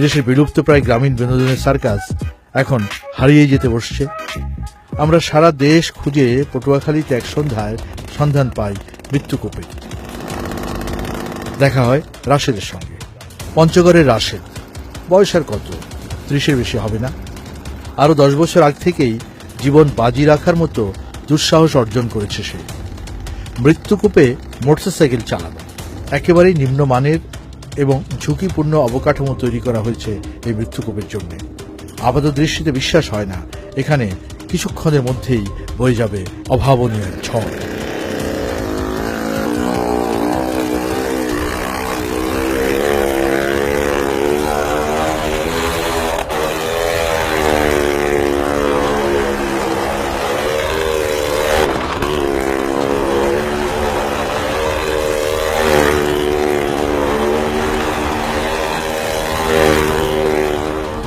এদেশের বিলুপ্তপ্রায় গ্রামীণ বিনোদনের সার্কাস এখন হারিয়ে যেতে বসছে। আমরা সারা দেশ খুঁজে পটুয়াখালীতে এক সন্ধ্যায় সন্ধান পাই মৃত্যুকূপে দেখা হয় রাশেদের সঙ্গে। পঞ্চগড়ের রাশেদ, বয়স আর কত? ত্রিশের বেশি হবে না। আরও দশ বছর আগ থেকেই জীবন বাজি রাখার মতো দুঃসাহস অর্জন করেছে সে। মৃত্যুকূপে মোটরসাইকেল চালানো, একেবারেই নিম্নমানের এবং ঝুঁকিপূর্ণ অবকাঠামো তৈরি করা হয়েছে এই মৃত্যুকূপের জন্য। আপাত দৃষ্টিতে বিশ্বাস হয় না। এখানে কিছুক্ষণের মধ্যেই বয়ে যাবে অভাবনীয় ঝড়।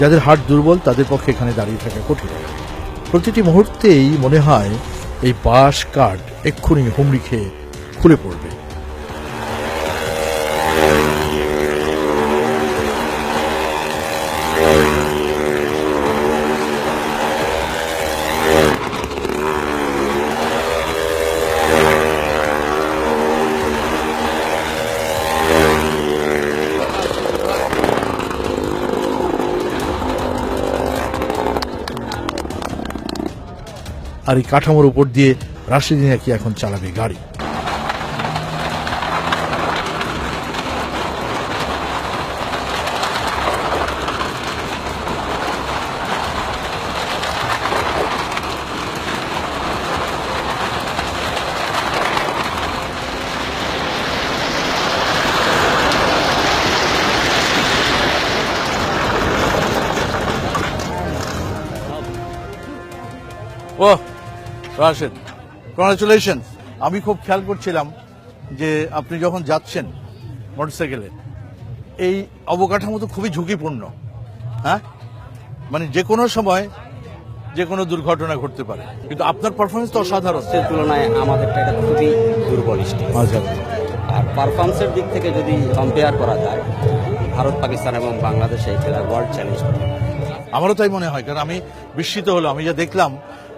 যাদের হাট দুর্বল, তাদের পক্ষে এখানে দাঁড়িয়ে থাকা কঠিন। প্রতিটি মুহূর্তেই মনে হয় এই বাঁশ কাঠ এক্ষুনি হুমড়ি খেয়ে খুলে পড়বে। আর এই কাঠামোর উপর দিয়ে রাশিদি নাকি এখন চালাবে গাড়ি। ও রাশেদ কংগ্রাচুলেশন আমি খুব খেয়াল করছিলাম যে আপনি যখন যাচ্ছেন মোটরসাইকেলে এই অবকাঠামো তো খুবই ঝুঁকিপূর্ণ হ্যাঁ? মানে যে কোনো সময় যে কোনো দুর্ঘটনা ঘটতে পারে কিন্তু আপনার পারফরমেন্স তো অসাধারণ। সে তুলনায় আমাদেরটা এটা খুবই দুর্বল আচ্ছা। আর পারফরমেন্সের দিক থেকে যদি কম্পেয়ার করা যায় ভারত পাকিস্তান এবং বাংলাদেশ এই খেলার ওয়ার্ল্ড চ্যালেঞ্জ আমারও তাই মনে হয় কারণ আমি বিস্মিত হলো আমি যা দেখলাম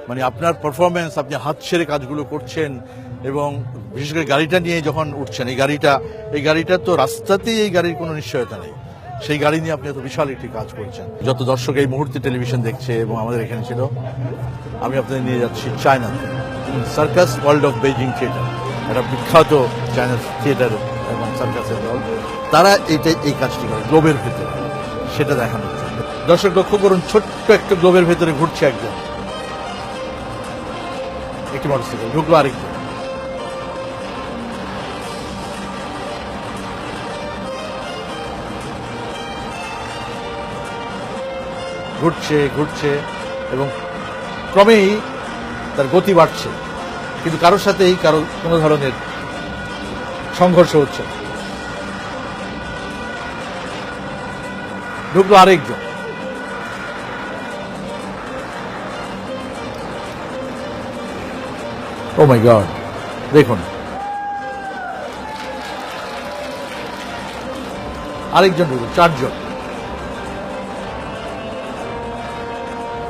মানে আপনার পারফরমেন্স আপনি হাত ছেড়ে কাজগুলো করছেন এবং বিশেষ করে গাড়িটা নিয়ে যখন উঠছেন, এই গাড়িটা এই গাড়িটা তো রাস্তাতেই এই গাড়ির কোনো নিশ্চয়তা নেই। সেই গাড়ি নিয়ে আপনি এত বিশাল একটি কাজ করছেন। যত দর্শক এই মুহূর্তে টেলিভিশন দেখছে এবং আমাদের এখানে ছিল, আমি আপনাদের নিয়ে যাচ্ছি চায়নাতে circus world of Beijing theatre, একটা বিখ্যাত চায়না থিয়েটার এবং সার্কাসের দল। তারা এইটা, এই কাজটি করে, গ্লোবের ভেতরে। সেটা জন্য। দর্শক লক্ষ্য করুন, ছোট্ট একটা গ্লোবের ভেতরে ঘুরছে একজন। একটি মোটরসাইকেল ঢুকলো আরেকজন ঘুরছে ঘুরছে, এবং ক্রমেই তার গতি বাড়ছে। কিন্তু কারোর সাথেই কারও কোনো ধরনের সংঘর্ষ হচ্ছে। ঢুকলো আরেকজন। ও মাই গড দেখুন। আরেকজন ঢুকলো চারজন।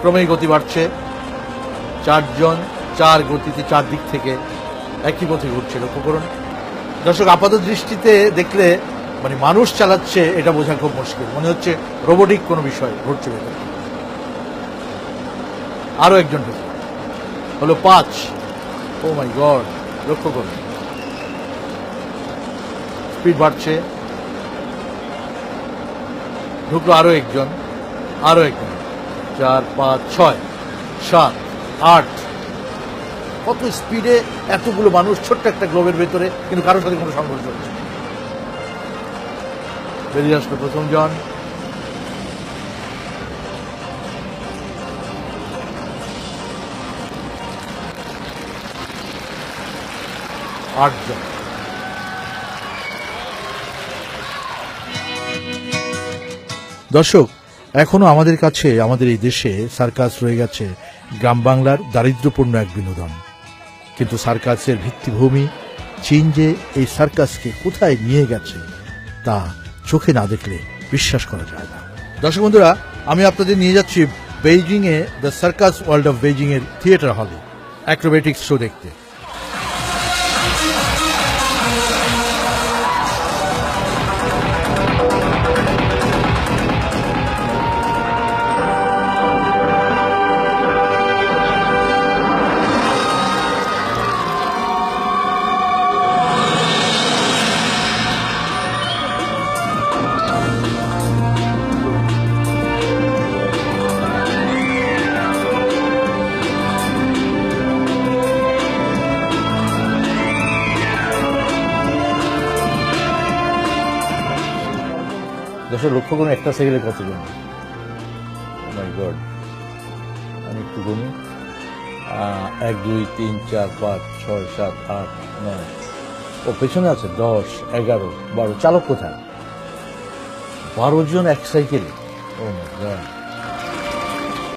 ক্রমেই গতি বাড়ছে। চারজন, চার গতিতে চার দিক থেকে একই পথে ঘুরছে, লক্ষ্য করুন। দর্শক, আপাত দৃষ্টিতে দেখলে মানে মানুষ চালাচ্ছে, এটা বোঝা খুব মুশকিল। মনে হচ্ছে রোবোটিক কোনো বিষয় ঘুরছে ভেতরে। আরও একজন ঢুকলো হলো পাঁচ। ও মাই গড লক্ষ্য করুন। স্পিড বাড়ছে। ঢুকলো আরও একজন আরও একজন। চার, পাঁচ, ছয়, সাত, আট। কত স্পিডে এতগুলো মানুষ ছোট্ট একটা গ্লোবের ভেতরে, কিন্তু কারোর সাথে কোনো সংঘর্ষ হচ্ছে। বেরিয়ে আসলো প্রথম আটজন। দর্শক, এখনও আমাদের কাছে, আমাদের এই দেশে সার্কাস রয়ে গেছে গ্রাম বাংলার দারিদ্র্যপূর্ণ এক বিনোদন। কিন্তু সার্কাসের ভিত্তিভূমি, চীন যে এই সার্কাসকে কোথায় নিয়ে গেছে, তা চোখে না দেখলে বিশ্বাস করা যায় না। দর্শক বন্ধুরা, আমি আপনাদের নিয়ে যাচ্ছি Beijing A the circus world of Beijing এর থিয়েটার হলে অ্যাক্রোবেটিক্স শো দেখতে। দর্শক, লক্ষ্য করুন, একটা সাইকেলে কতজন মাই গড আমি একটু গুনি এক, দুই, তিন, চার, পাঁচ, ছয়, সাত, আট, নয়। ও পেছনে আছে, দশ, এগারো, বারো। চালক কোথায়? বারো জন এক সাইকেলে ও মাই গড